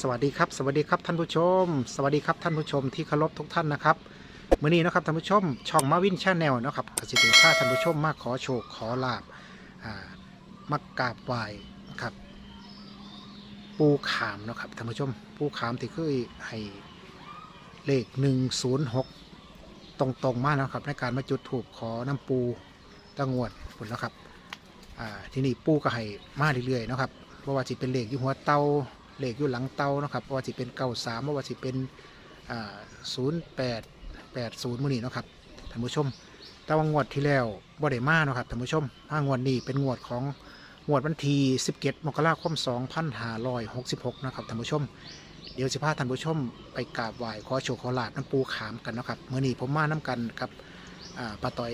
สวัสดีครับ สวัสดีครับท่านผู้ชม สวัสดีครับท่านผู้ชมที่เคารพทุกท่านนะครับมื้อนี้นะครับท่านผู้ชม ช่องมาวินชาแนลนะครับกสิเดค่าท่านผู้ชมมาขอโชคขอลาบมากราบไหว้ครับ ปูขามนะครับท่านผู้ชม ปูขามที่เคยให้เลข106ตรงๆมากนะครับ ในการมาจุดถูกขอน้ำปูตะงวดผลแล้วครับที่นี่ปูก็ให้มาเรื่อยๆนะครับเพราะว่าสิเป็นเลขอยู่หัวเตา เลขอยู่หลังเตานะครับว่าสิเป็นเก้าสามว่าสิเป็นศูนย์แปดแปดศูนย์มื้อนี้นะครับท่านผู้ชมแต่ว่างวดที่แล้วบ่ได้มานะครับท่านผู้ชมถ้างวดนี้เป็นงวดของงวดวันที่17มกราคม2566นะครับท่านผู้ชม เดี๋ยวสิพาท่านผู้ชมไปกราบไหว้ขอโชคขอลาบน้ำปูขามกันนะครับเมื่อนี้ผมมาน้กันกับป้าต้อย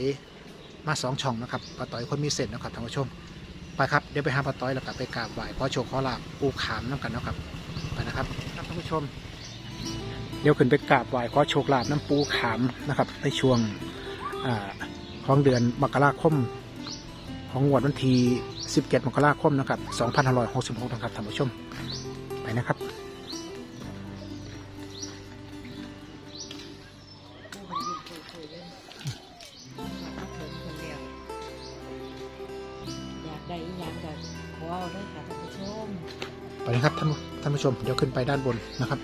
มาสองช่องนะครับป้าต้อยคนมีเส้นนะครับท่านผู้ชม ไปครับเดี๋ยวไปหาปลาต้อยแล้วกลับไปกราบไหว้ขอโชคขอลาบปูขามน้กันนะครับไปนะครับครับท่านผู้ชม เดี๋ยวขึ้นไปกราบไหว้ขอโชคลาบน้ำปูขามนะครับ ในช่วงอของเดือนมกราคม ของวดวันที่17มกราคมนะครับ2566นะครับท่านผู้ชมไปนะครับากได้อีหยังแบบขอเอาเลยค่ะท่านผู้ชมไปนะครับท่านท่านผู้ชมเดี๋ยวขึ้นไปด้านบนนะครับ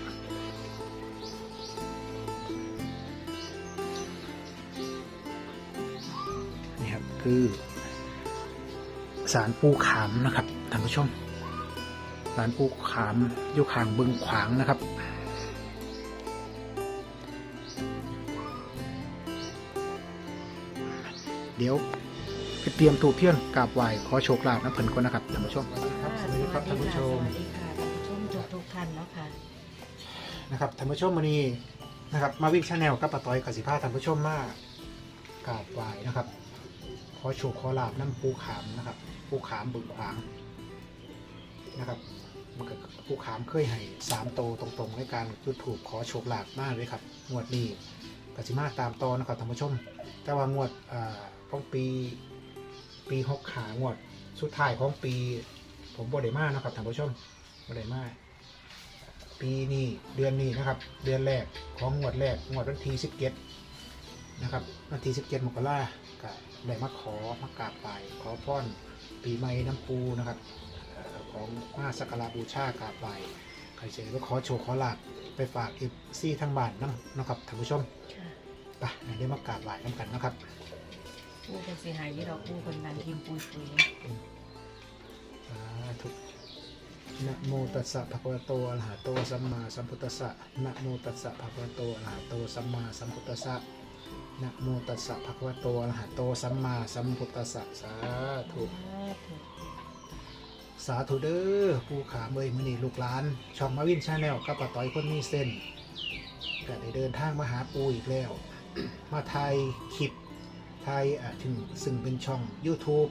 นี่ครับคือสารปูขามนะครับท่านผู้ชมสารปูขามอยู่ข้างบึงขวางนะครับเดี๋ยว ไปเตรียมถูกเพี้ยนกราบไหว้ขอโชคลาภนะเพิ่นก่อนนะครับท่านผู้ชมสวัสดีครับสวัสดีครับท่านผู้ชม สวัสดีค่ะท่านผู้ชมทุกทุกๆท่านเนาะค่ะ นะครับท่านผู้ชมวันนี้นะครับมาวิ่งชาแนลกับปะต้อยกับสิพาท่านผู้ชมมากราบไหว้นะครับขอโชคขอลาบน้ำปูขามนะครับปูขามบึงขวางนะครับมันก็ปูขามเคยให้สามโตวตรงๆในการจุดถูกขอโชคลาบมากเลยครับงวดนี้กสิมาตามต่อนะครับท่านผู้ชม แต่ว่างวดอ่าของปี ปีหกขางวด สุดท้ายของปี ผมบ่ได้มานะครับท่านผู้ชมบ่ได้มาปีนี้เดือนนี้นะครับ เดือนแรกของงวดแรกงวดวันที่สิบเจ็ดนะครับวันที่สิบเจ็ดมกราก็ได้มาขอมากราบไหว้ขอพรปีใหม่น้ำปูนะครับของมาสักการะบูชากราบไหว้ใครเจอก็ขอโชว์ขอลาบไปฝากเอฟซีทางบ้านน้ำนะครับท่านผู้ชมไปเดี๋ยวมากราบไหว้น้ำกันนะครับ ผู้คนเสียหายยี่ดอกผู้คนนันทีมปุยปุยสาธุนะโมตัสสะภะคะวะโตอะระหะโตสัมมาสัมพุทธัสสะนะโมตัสสะภะคะวะโตอะระหะโตสัมมาสัมพุทธัสสะนะโมตัสสะภะคะวะโตอะระหะโตสัมมาสัมพุทธัสสะสาธุสาธุเด้อผู้ขาเมยมือนีลูกหลาน ช่องมาวินชาแนลกับป้าต้อยคนมีเส้นก็ได้เดินทางมาหาปูอีกแล้ว มาไทยคลิป ทยถึงซึ่งเป็นช่อง YouTube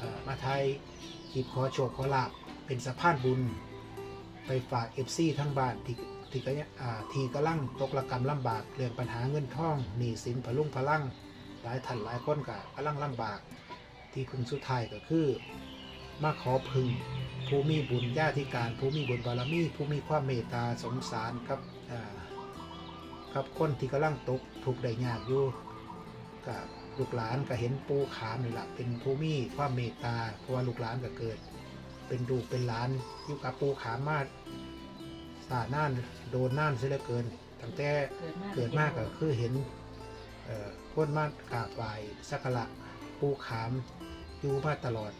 อมาไทยคลิปขอโชคขอลาบเป็นสะพานบุญ ไปฝาก FC ทั้งบ้านที่ที่ก็ที่กำลังตกระกรรมลำบากเรื่องปัญหาเงินทองหนี้สินพลุงพลังหลายท่านหลายคนก็กำลังลำบาก ที่พึ่งสุดท้ายก็คือ มาขอพึงผู้มีบุญญาธิการผู้มีบุญบารมีผู้มีความเมตตาสงสารกับอ่ากับคนที่กำลังตกถูกได้ยากอยู่กับ ลูกหลานก็เห็นปูขามนี่แหละเป็นผู้มีความเมตตาเพราะว่าลูกหลานก็เกิด เป็นลูกเป็นหลานอยู่กับปูขามมาสาน่านโดนน่านเสียเหลือเกินตั้งแต่เกิดมากก็คือเห็นเอ่อคนมากกาบไหวสักการะปูขามอยู่มาตลอด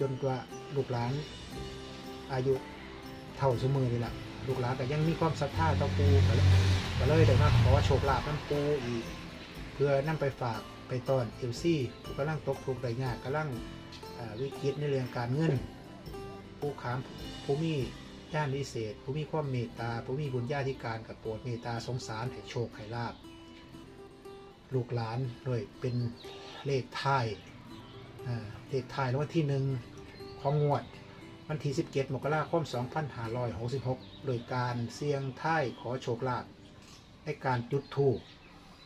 จนกว่าลูกหลานอายุเท่าสมือนี่แหละลูกหลานก็ยังมีความศรัทธาต่อปูก็เลยก็เลยได้มาขอโชคลาภน้ำปูอีก เพื่อนำไปฝาก ไปตอนเอลซี่ผู้กำลังตกทุกข์ได้ยากกำลังวิกฤตในเรื่องการเงิน ผู้ขามผู้มีย่านวิเศษ ผู้มีความเมตตา ผู้มีบุญญาธิการกับโปรดเมตตาสงสารให้โชคให้ลาบลูกหลานด้วยเป็นเลขท้ายเลขท้ายรางวัลที่หนึ่งของงวดวันที่17มกราคม2566 โดยการเสี่ยงท้ายขอโชคลาภในการจุดถูก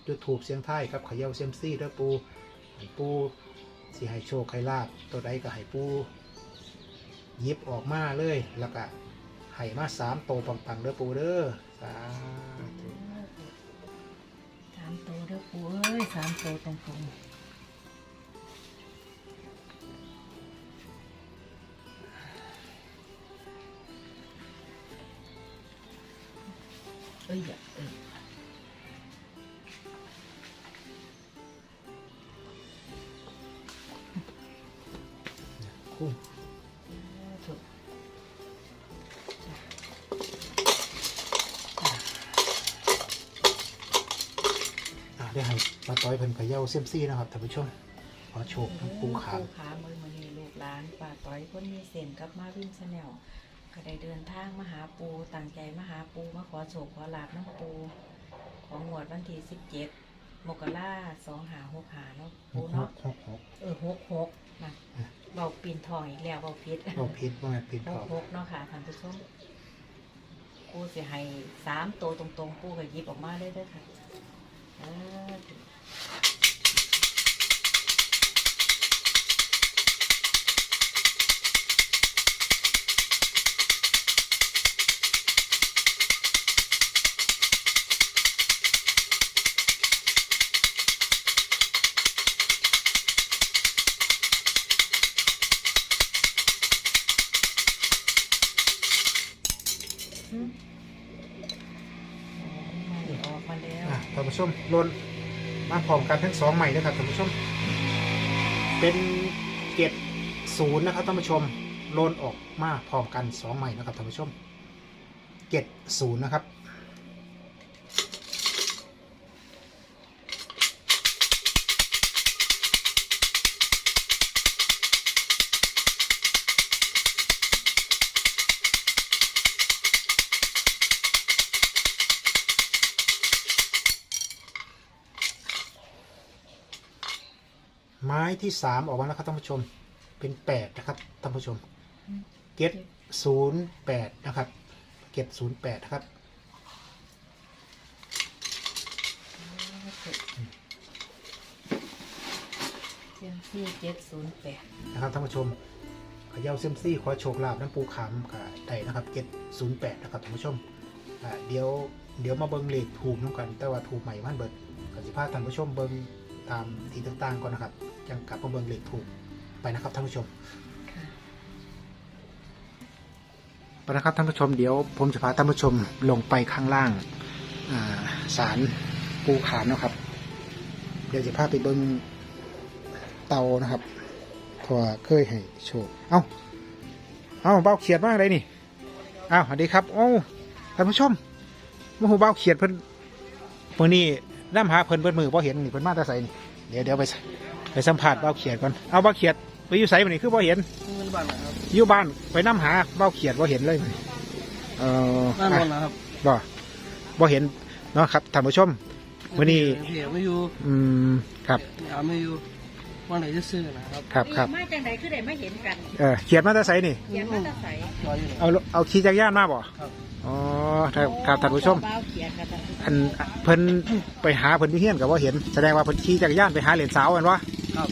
จุดถูกเสียงไทยครับขย่าเซยมซี่เด้อปูให้ปูสิให้โชคให้ลาบตัวใดก็ให้ปูยิบออกมาเลยแล้วก็ให้มาสามโตวปังๆเด้อปูเด้อสาธุสามตัวเด้อปูเอ้ยสามตัวตรงๆเอ้ย ได้ให้มาต้อยเพิ่นเขย่าเซียมซี่นะครับท่านผู้ชมขอโชคทั้งปูขามปูขามือมือนี่ลูกหลานป่าต้อยคนมีเส้นกับมาวิ่งชาแนลก็ได้เดินทางมาหาปูตั้งใจมาหาปูมาขอโชคขอลาบน้ำปู ของงวดวันที่สิบเจ็ดมกราสองหาหกหาเนาะหปูกหเนาะกหกหกเออหกหกนะเบาปีนทองอีกแล้วเบาพิษ เราพิษว่าไงพิษหขกอบหกเนาะค่ะท่านผู้ชมปูเสียให้สามตัวตรงๆปูก็หยิบออกมาได้ด้วยค่ะ À, Đấy. านผู้ชมลนมาพร้อมกันทั้งสองใหม่นะครับท่านผู้ชม เป็นเกตศูนย์นะครับท่านผู้ชมโลนออกมาพร้อมกันสองใหม่นะครับท่านผู้ชมเกตศูนย์นะครับ ไม้ที่สามออกมาแล้วครับท่านผู้ชม เป็นแปดนะครับท่านผู้ชมอืมเกตศูนย์แปดนะครับ เกตศูนย์แปดนะครับ เซียมซี่เจ็ดศูนย์แปดนะครับท่านผู้ชมเขย่าเซยมซี่ขอโชคลาภน้ำปูขามกับไต่นะครับ เกตศูนย์แปดนะครับท่านผู้ชมอ่าเดี๋ยวเดี๋ยวมาเบิ้งเลขถูกน้ำกัน แต่ว่าถูกใหม่มันเบิดกสิพาท่านผู้ชมเบิ้ง ตามที่ต่างๆก่อนนะครับ ยังกลับมาเบิ้งเลขถูกไปนะครับท่านผู้ชมค่ะไปนะครับท่านผู้ชมเดี๋ยวผมจะพาท่านผู้ชมลงไปข้างล่างอ่าศาลปูขามนะครับ เดี๋ยวจะพาไปเบิ้งเตานะครับเพราะว่าเคยให้โชว์เอ้าเอ้าเบ้าเขียดมากเลยนี่เอ้าสวัสดีครับโอ้าท่านผู้ชมโมโหเบ้าเขียดเพิ่นเมื่อนี้ น้ำหาเพิ่นเพิ่นมือพอเห็นนี่เพิ่นมาแต่ใส่นี่เดี๋ยวเดี๋ยวไปไปสัมผัสเบ้าเขียดก่อนเอาเบ้าเขียดไปอยู่ใส่มื่อนี้คือพอเห็นเงินบ้านนะครับอยู่บ้านไปน้ำหาเบ้าเขียดว่าเห็นเลยมื้อนี้เออบ้านนอะนท์นะครับบ่บ่เห็นเนาะครับท่านผู้ชมวันนี้เพียไม่อยู่อืมครับยามไม่อยู่ วันไหนจะซื้อนะครับครับครับมาจังไดคือได้ไม่เห็นกันเออเขียดมาแต่ไสนี่ เขียนมาแตะใสรออยู่ไหนเอาเอาขี่จักรยานมาบ่ครับอ๋อครับครับท่านผู้ชม เบาเขียนค่ะท่านผู้ชมอันเพิ่นไปหาเพิ่นที่เฮียนกับว่าเห็น แสดงว่าเพิ่นขี่จักรยานไปหาเหรียญสาวกันวะ ครับ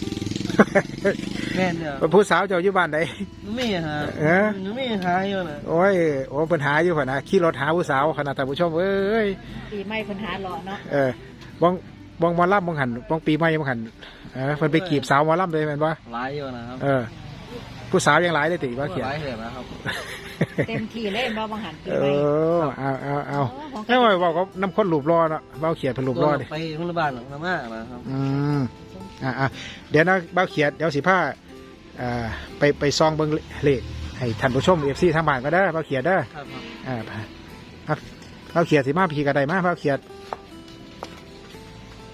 แม่นเนี่ยเป็นผู้สาวเจ้าอยู่บ้านใดหนูไม่หาเอ๊ะ หนูไม่หาอยู่นะโอ้ยโอ้เพิ่นหาอยู่พุ่นนะขี่รถหาผู้สาวขนาดท่านผู้ชมเอ้ยปีไม่ปัญหาหล่อเนาะเออบ้องบ้องหมอลำบ้องหันบ้องปีใหม่บ้องหัน เออเพิ่นไปกีบสาวหมอลำเลยแม่นบ่หลายอยู่นะครับเออ ผู้สาวยังหลายเลยติว่าเขียนหลายเหตุนะครับเต็มที่เลยบ่บังหันปีเอไม่อเอาเอาเอาโของแค่ว่าบอกว่าน้ำข้นหลูบรอเนาะเบ้าเขียดเพิ่นหลูบรอดิ ไปคนละบ้านหลังละมากนะครับ อืมอ่าอ่าเดี๋ยวนะเบ้าเขียดเดี๋ยวสิผ้าอ่าไปไปซองเบิ่งเลขให้ท่านผู้ชมเอฟซีทางบ้านก็ได้อเบ้าเขียดเด้อครับครับอ่าครับเบ้าเขียดสิมาพีกระไดมาเบ้าเขียด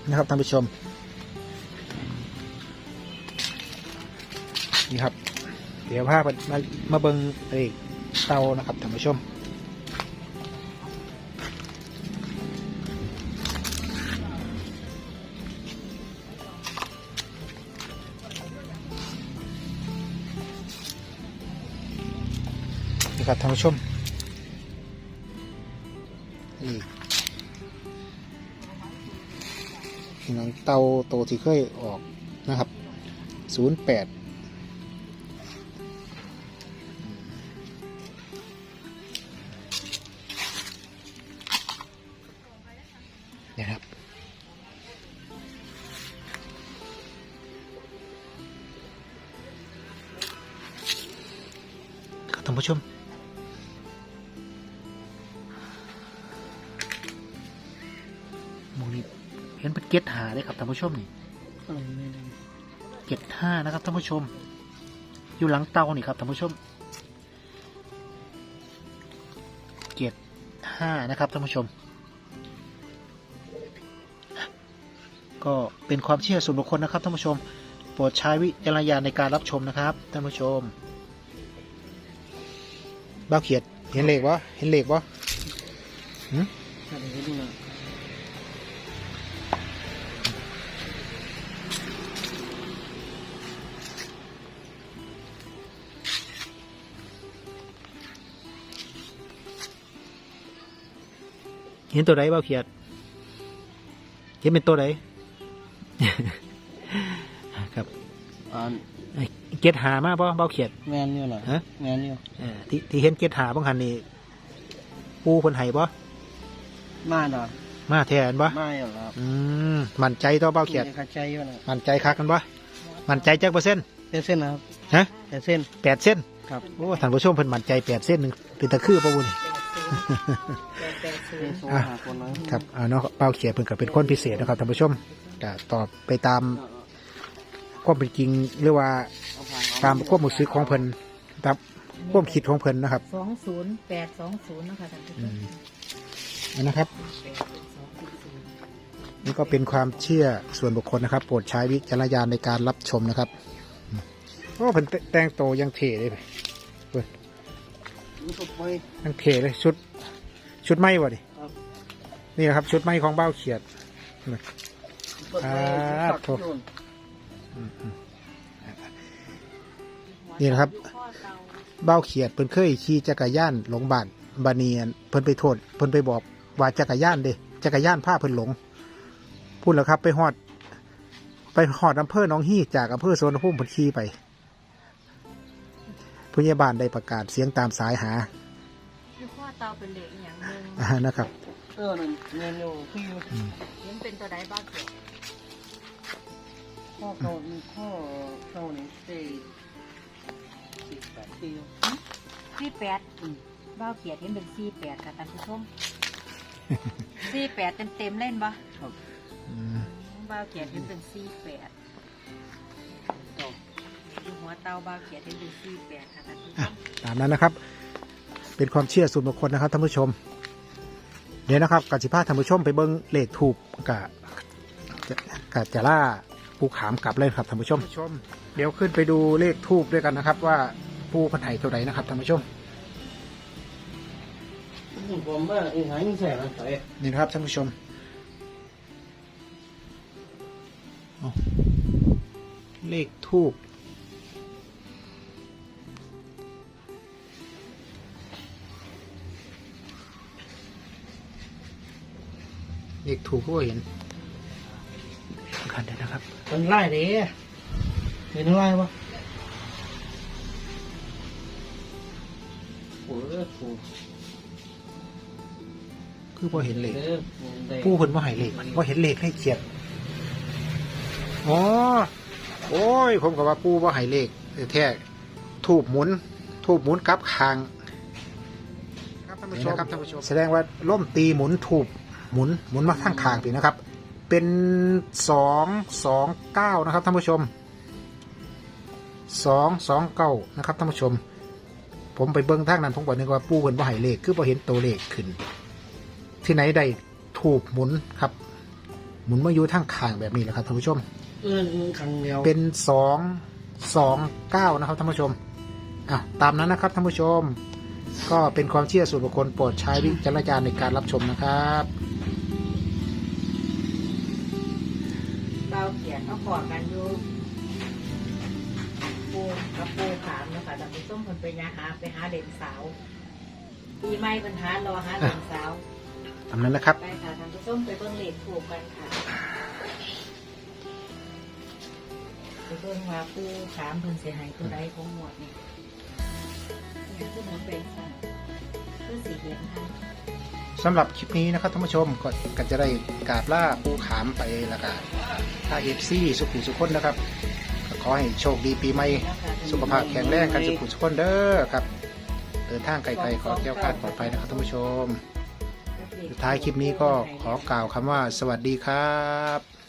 นะครับท่านผู้ชม นี่ครับ เดี๋ยวภาพมามาเบิงไอเตานะครับท่านผู้ชมนะครับท่านผู้ชมนี่หนังเตาโตที่เคยออกนะครับ 08 ผู้ชม มองนี้เห็นเป็นเก็ตหาเลยครับท่านผู้ชมนี่อะไรนี่เก็ตห้านะครับท่านผู้ชม อยู่หลังเตานี่ครับท่านผู้ชมเก็ตห้านะครับท่านผู้ชม ก็เป็นความเชื่อส่วนบุคคลนะครับท่านผู้ชม โปรดใช้วิจารณญาณในการรับชมนะครับท่านผู้ชม บ้าเขียด เห็นเหล็กวะเห็นเหล็กวะเห็นตัวไหนบ้าเขียด เห็นเป็นตัวไหนครับ อ่านเก็ตหามาบ่บ้าวเขียด แมนอยู่เหรอฮะ แมนอยู่เออที่ที่เห็นเก็ตหาบ้างหันนี่ปูคนไห้บ่มาดอกมาแทนบ่มาอยู่แล้วอืมมั่นใจต่อบ้าวเขียด มีข้าใจอยู่นะมั่นใจคักกันบ่มั่นใจจักเปอร์เซ็นต์เป็นเส้นนะครับฮะเป็นเส้นแปดเส้นครับโอ้ท่านผู้ชมเพิ่นมั่นใจแปดเส้นหนึ่งเป็นตะคือปะบุญแปดศูเป็นนย์โซ่หาคนนั้นครับเอาเนาะเป้าเขียดเพิ่นก็เป็นคนพิเศษนะครับท่านผู้ชมก็ตอบไปตาม ความเป็นจริงหรือว่าตามความรู้สึกของเพิ่นตามความคิดของเพิ่นนะครับสองศูนย์แปดสองศูนย์นะคะท่านผู้ชอืมมอันนะครับแปดสองศูนย์นี่ก็เป็นความเชื่อส่วนบุคคลนะครับ โปรดใช้วิจารณญาณในการรับชมนะครับอืมโอ้เพิ่นแต่งโตวยังเท่เลยเพิ่นมันก็ไปยังเท่เลยชุด ชุดไหมวะดิครับนี่นะครับ ชุดไหมของเบ้าเขียดเปิดไปอ่าสักโถโย นนี่นะครับเบ้าเขียดเพิ่นเคยขี่จักรยานหลงบ้านบาเนียนเพิ่นไปโทษเพิ่นไปบอกว่าจักรยานเด้จักรยานพาเพิ่นหลงพูดแล้วครับ ไปฮอด ไปฮอดอำเภอหนองฮี่จากอำเภอโซนภูมิเพิ่นขี่ไปผู้ใหญ่บ้านได้ประกาศเสียงตามสายหาคือข้อเตาเป็นเหล็กอย่างหนึ่งอ่านะครับ เออนั่นแมนอยู่ที่เห็นเป็นตัวใดบ้างเกี่ยว ข้อเก่ามีข้อเก่านี่เตะสิบแปดปีอยู่สี่แปดอืมบ้าวเขียดเห็นเป็นสี่แปดค่ะท่านผู้ชมสี่แปดเต็มเต็มๆเล่นปะครับอืมบ้าวเขียดเห็นเป็นสี่แปดเก่าอยู่หัวเตาบ้าวเขียดเห็นเป็นสี่แปดค่ะท่านผู้ชอะมตามนั้นนะครับ เป็นความเชื่อส่วนบุคคลนะครับท่านผู้ชมเดี๋ยวนะครับกัจิพาท่านผู้ชมไปเบิ้งเลขถูกกับกับจะล่า ปูขามกลับเลยครับท่านผู้ชม เดี๋ยวขึ้นไปดูเลขทูบด้วยกันนะครับ ว่าปูพันไห่ตัวไหนนะครับท่านผู้ชม ผมว่าไอ้หายนี่แสบนะใส่นี่นะครับท่านผู้ชมเอาเลขทูบเลขถูกก็เห็นกันได้นะครับ มันไล่เด้เห็นไล่ปะโอ้โหคือพอเห็นเลขเด้อได้ผู้เพิ่นว่าให้เลขพอเห็นเลขให้เขียนอ๋อโอ้ย ผมก็ว่าปูว่าให้เลขแท้ๆทูบหมุน ทูบหมุนกลับคาง ครับท่านผู้ชมครับท่านผู้ชม แสดงว่าล่มตีหมุนถูกหมุนหมุนมาข้างคางปีนะครับ เป็นสองสองเก้านะครับท่านผู้ชมสองสองเก้านะครับท่านผู้ชม ผมไปเบิ้งทางนั้นผมบอกนึกว่าปูเพิ่นว่าให้เลขคือพอเห็นตัวเลขขึ้น ที่ไหนได้ถูกหมุนครับ หมุนมาอยู่ทางคางแบบนี้แหละครับท่านผู้ชม เออครั้งเดียวเป็นสองสองเก้านะครับท่านผู้ชมอะตามนั้นนะครับท่านผู้ชม ก็เป็นความเชื่อส่วนบุคคลโปรดใช้วิจารณญาณในการรับชมนะครับ บ้าวเขียดเอาก่อนกันอยู่ปูกับปูขามเนาะคะท่านผู้ชมคนไปยาหาไปหาเด่นสาวปีใหม่ปัญหารอหาเด่นสาวตามนั้นนะครับ ไปค่ะท่านผู้ชมไปเบิ่งเลขถูกกันค่ะไปเบิ่งว่าปูขามเพิ่นเสียหายตัวใดของหมวดนี่เนี่ยคือหมวดเป็นสั่นคือสีเห็นค่ะ สำหรับคลิปนี้นะครับท่านผู้ชมก็ก็จะได้กาบล่าปูขามไปแล้วก็ถ้าเอฟซีสุขุสุขคนนะครับก็ขอให้โชคดีปีใหม่สุขภาพแข็งแรงกันสุขุสุขคนเด้อครับเดินทางไกลๆขอเที่ยวคาดปลอดภัยนะครับท่านผู้ชมสุดท้ายคลิปนี้ก็ขอกล่าวคำว่าสวัสดีครับ